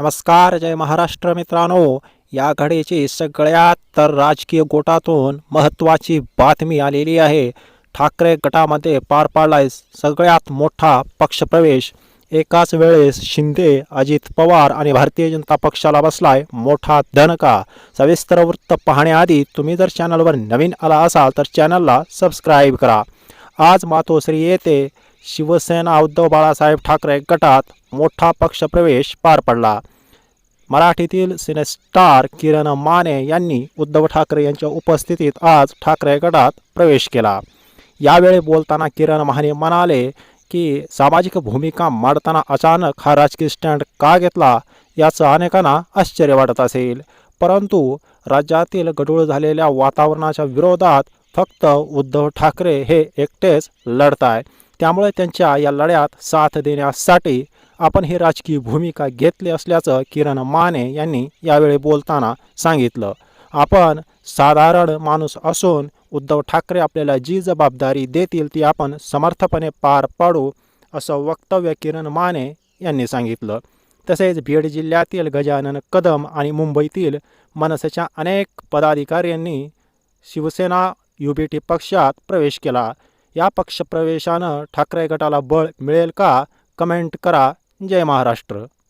नमस्कार जय महाराष्ट्र मित्रांनो. या घडीची सगळ्यात तर राजकीय गोटातून महत्त्वाची बातमी आलेली आहे. ठाकरे गटामध्ये पार पाडलाय सगळ्यात मोठा पक्षप्रवेश. एकाच वेळेस शिंदे अजित पवार आणि भारतीय जनता पक्षाला बसलाय मोठा दणका. सविस्तर वृत्त पाहण्याआधी तुम्ही जर चॅनलवर नवीन आला असाल तर चॅनलला सबस्क्राईब करा. आज मातोश्री येथे शिवसेना उद्धव बाळासाहेब ठाकरे गटात मोठा पक्षप्रवेश पार पडला. मराठीतील सिनेस्टार किरण माने यांनी उद्धव ठाकरे यांच्या उपस्थितीत आज ठाकरे गटात प्रवेश केला. यावेळी बोलताना किरण माने म्हणाले की सामाजिक भूमिका मांडताना अचानक हा राजकीय स्टँड का घेतला याचं अनेकांना आश्चर्य वाटत असेल. परंतु राज्यातील गढूळ झालेल्या वातावरणाच्या विरोधात फक्त उद्धव ठाकरे हे एकटेच लढत आहे त्यामुळे त्यांच्या या लढ्यात साथ देण्यासाठी आपण ही राजकीय भूमिका घेतली असल्याचं किरण माने यांनी यावेळी बोलताना सांगितलं. आपण साधारण माणूस असून उद्धव ठाकरे आपल्याला जी जबाबदारी देतील ती आपण समर्थपणे पार पाडू असं वक्तव्य किरण माने यांनी सांगितलं. तसेच बीड जिल्ह्यातील गजानन कदम आणि मुंबईतील मनसेच्या अनेक पदाधिकाऱ्यांनी शिवसेना युबीटी पक्षात प्रवेश केला. या पक्षप्रवेशानं ठाकरे गटाला बळ मिळेल का? कमेंट करा. जय महाराष्ट्र.